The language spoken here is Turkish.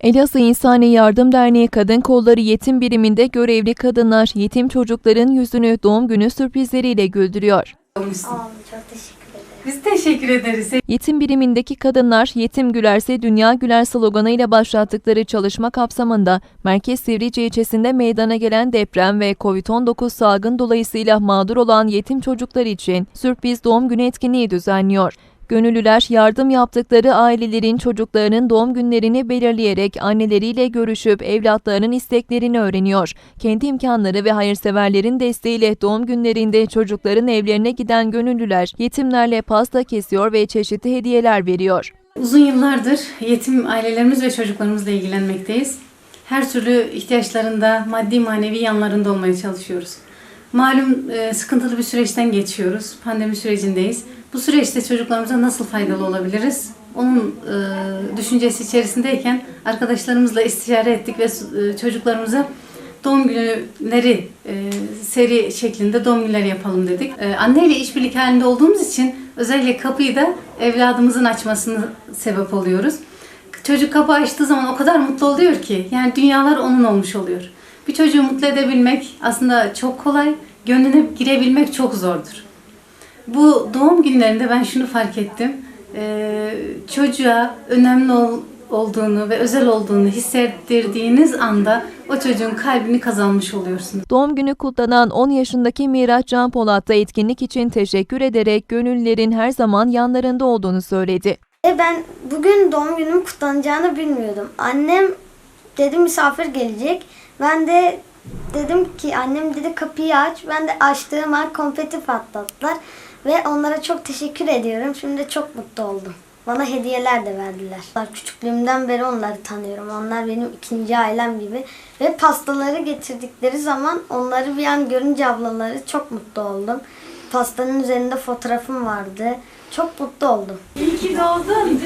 Elazığ İnsani Yardım Derneği Kadın Kolları Yetim Biriminde görevli kadınlar yetim çocukların yüzünü doğum günü sürprizleriyle güldürüyor. Çok teşekkür ederim. Biz teşekkür ederiz. Yetim birimindeki kadınlar Yetim Gülerse Dünya Güler sloganıyla başlattıkları çalışma kapsamında Merkez Sivrice ilçesinde meydana gelen deprem ve COVID-19 salgın dolayısıyla mağdur olan yetim çocuklar için sürpriz doğum günü etkinliği düzenliyor. Gönüllüler yardım yaptıkları ailelerin çocuklarının doğum günlerini belirleyerek anneleriyle görüşüp evlatlarının isteklerini öğreniyor. Kendi imkanları ve hayırseverlerin desteğiyle doğum günlerinde çocukların evlerine giden gönüllüler yetimlerle pasta kesiyor ve çeşitli hediyeler veriyor. Uzun yıllardır yetim ailelerimiz ve çocuklarımızla ilgilenmekteyiz. Her türlü ihtiyaçlarında maddi manevi yanlarında olmaya çalışıyoruz. Malum e, sıkıntılı bir süreçten geçiyoruz. Pandemi sürecindeyiz. Bu süreçte çocuklarımıza nasıl faydalı olabiliriz? Onun e, düşüncesi içerisindeyken arkadaşlarımızla istişare ettik ve e, çocuklarımıza doğum günleri e, seri şeklinde doğum günleri yapalım dedik. E, anneyle işbirlik halinde olduğumuz için özellikle kapıyı da evladımızın açmasını sebep oluyoruz. Çocuk kapı açtığı zaman o kadar mutlu oluyor ki yani dünyalar onun olmuş oluyor. Bir çocuğu mutlu edebilmek aslında çok kolay, gönlüne girebilmek çok zordur. Bu doğum günlerinde ben şunu fark ettim. Ee, çocuğa önemli ol- olduğunu ve özel olduğunu hissettirdiğiniz anda o çocuğun kalbini kazanmış oluyorsunuz. Doğum günü kutlanan 10 yaşındaki Miraç Can Polat da etkinlik için teşekkür ederek gönüllülerin her zaman yanlarında olduğunu söyledi. Ve ben bugün doğum günüm kutlanacağını bilmiyordum. Annem dedi misafir gelecek. Ben de dedim ki annem dedi kapıyı aç. Ben de açtığım an konfeti patlattılar. Ve onlara çok teşekkür ediyorum. Şimdi çok mutlu oldum. Bana hediyeler de verdiler. Küçüklüğümden beri onları tanıyorum. Onlar benim ikinci ailem gibi. Ve pastaları getirdikleri zaman onları bir an görünce ablaları çok mutlu oldum. Pastanın üzerinde fotoğrafım vardı. Çok mutlu oldum. İyi ki doğdun.